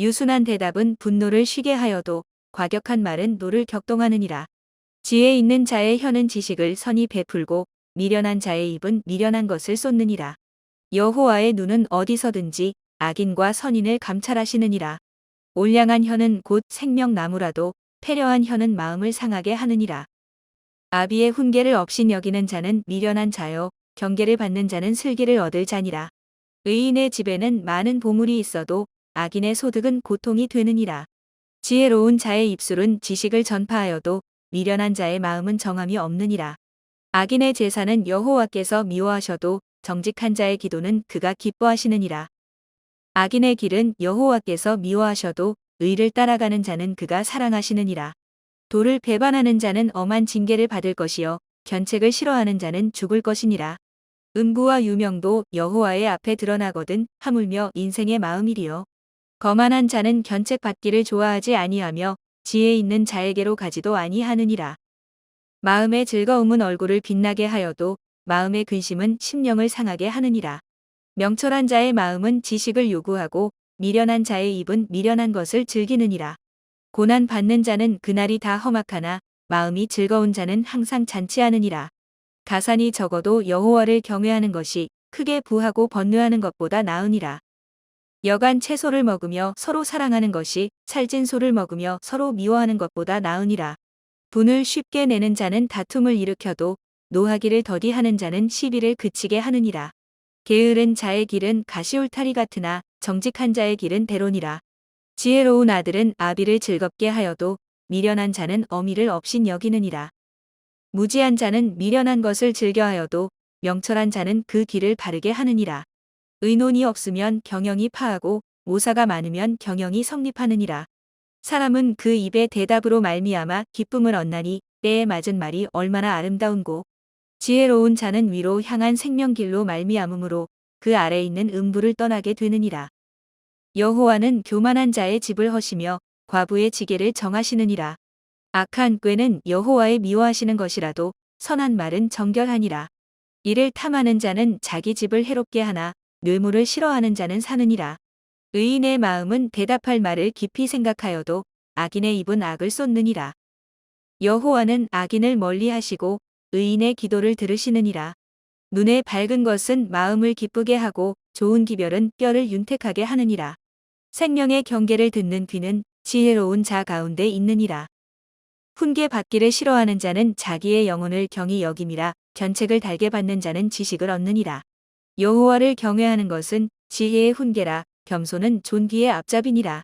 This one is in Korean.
유순한 대답은 분노를 쉬게 하여도 과격한 말은 노를 격동하느니라. 지혜 있는 자의 혀는 지식을 선히 베풀고 미련한 자의 입은 미련한 것을 쏟느니라. 여호와의 눈은 어디서든지 악인과 선인을 감찰하시느니라. 올량한 혀는 곧 생명나무라도 패려한 혀는 마음을 상하게 하느니라. 아비의 훈계를 없인 여기는 자는 미련한 자요 경계를 받는 자는 슬기를 얻을 자니라. 의인의 집에는 많은 보물이 있어도 악인의 소득은 고통이 되느니라. 지혜로운 자의 입술은 지식을 전파하여도 미련한 자의 마음은 정함이 없느니라. 악인의 제사는 여호와께서 미워하셔도 정직한 자의 기도는 그가 기뻐하시느니라. 악인의 길은 여호와께서 미워하셔도 의를 따라가는 자는 그가 사랑하시느니라. 도를 배반하는 자는 엄한 징계를 받을 것이요 견책을 싫어하는 자는 죽을 것이니라. 음부와 유명도 여호와의 앞에 드러나거든 하물며 인생의 마음이리요. 거만한 자는 견책 받기를 좋아하지 아니하며 지혜 있는 자에게로 가지도 아니하느니라. 마음의 즐거움은 얼굴을 빛나게 하여도 마음의 근심은 심령을 상하게 하느니라. 명철한 자의 마음은 지식을 요구하고 미련한 자의 입은 미련한 것을 즐기느니라. 고난 받는 자는 그날이 다 험악하나 마음이 즐거운 자는 항상 잔치하느니라. 가산이 적어도 여호와를 경외하는 것이 크게 부하고 번뇌하는 것보다 나으니라. 여간 채소를 먹으며 서로 사랑하는 것이 살찐 소를 먹으며 서로 미워하는 것보다 나으니라. 분을 쉽게 내는 자는 다툼을 일으켜도 노하기를 더디하는 자는 시비를 그치게 하느니라. 게으른 자의 길은 가시울타리 같으나 정직한 자의 길은 대론이라. 지혜로운 아들은 아비를 즐겁게 하여도 미련한 자는 어미를 없인 여기느니라. 무지한 자는 미련한 것을 즐겨하여도 명철한 자는 그 길을 바르게 하느니라. 의논이 없으면 경영이 파하고 모사가 많으면 경영이 성립하느니라. 사람은 그 입의 대답으로 말미암아 기쁨을 얻나니 때에 맞은 말이 얼마나 아름다운고 지혜로운 자는 위로 향한 생명길로 말미암으므로 그 아래 있는 음부를 떠나게 되느니라. 여호와는 교만한 자의 집을 허시며 과부의 지게를 정하시느니라. 악한 꾀는 여호와의 미워하시는 것이라도 선한 말은 정결하니라. 이를 탐하는 자는 자기 집을 해롭게 하나 뇌물을 싫어하는 자는 사느니라. 의인의 마음은 대답할 말을 깊이 생각하여도 악인의 입은 악을 쏟느니라. 여호와는 악인을 멀리하시고 의인의 기도를 들으시느니라. 눈에 밝은 것은 마음을 기쁘게 하고 좋은 기별은 뼈를 윤택하게 하느니라. 생명의 경계를 듣는 귀는 지혜로운 자 가운데 있느니라. 훈계 받기를 싫어하는 자는 자기의 영혼을 경히 여김이라 견책을 달게 받는 자는 지식을 얻느니라. 여호와를 경외하는 것은 지혜의 훈계라 겸손은 존귀의 앞잡이니라.